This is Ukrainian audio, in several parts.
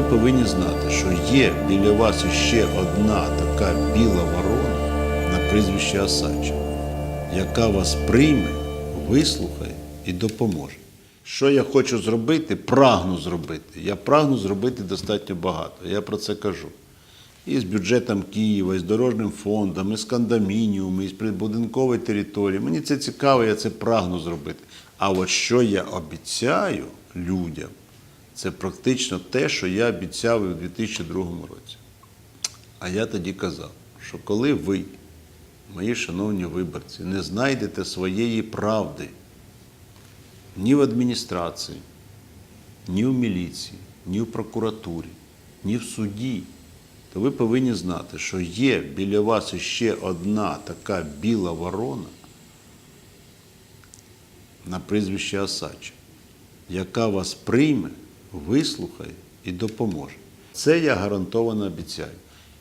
ви повинні знати, що є біля вас іще одна така біла ворона на прізвище Асача, яка вас прийме, вислухає і допоможе. Що я хочу зробити, прагну зробити. Я прагну зробити достатньо багато. Я про це кажу. І з бюджетом Києва, і з дорожним фондом, і з кондомініумом, і з прибудинкової території. Мені це цікаво, я це прагну зробити. А от що я обіцяю людям, це практично те, що я обіцяв у 2002 році. А я тоді казав, що коли ви, мої шановні виборці, не знайдете своєї правди ні в адміністрації, ні в міліції, ні в прокуратурі, ні в суді, то ви повинні знати, що є біля вас іще одна така біла ворона на прізвище Асача, яка вас прийме, вислухає і допоможе. Це я гарантовано обіцяю.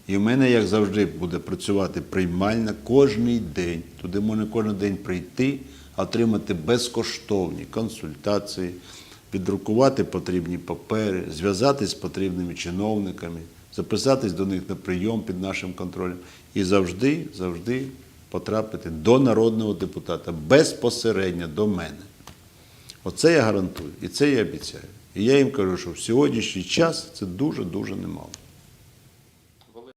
І в мене, як завжди, буде працювати приймальна кожний день. Туди можна кожен день прийти, отримати безкоштовні консультації, піддрукувати потрібні папери, зв'язатись з потрібними чиновниками, записатись до них на прийом під нашим контролем і завжди, завжди потрапити до народного депутата безпосередньо до мене. Оце я гарантую, і це я обіцяю. І я їм кажу, що в сьогоднішній час це дуже-дуже немало.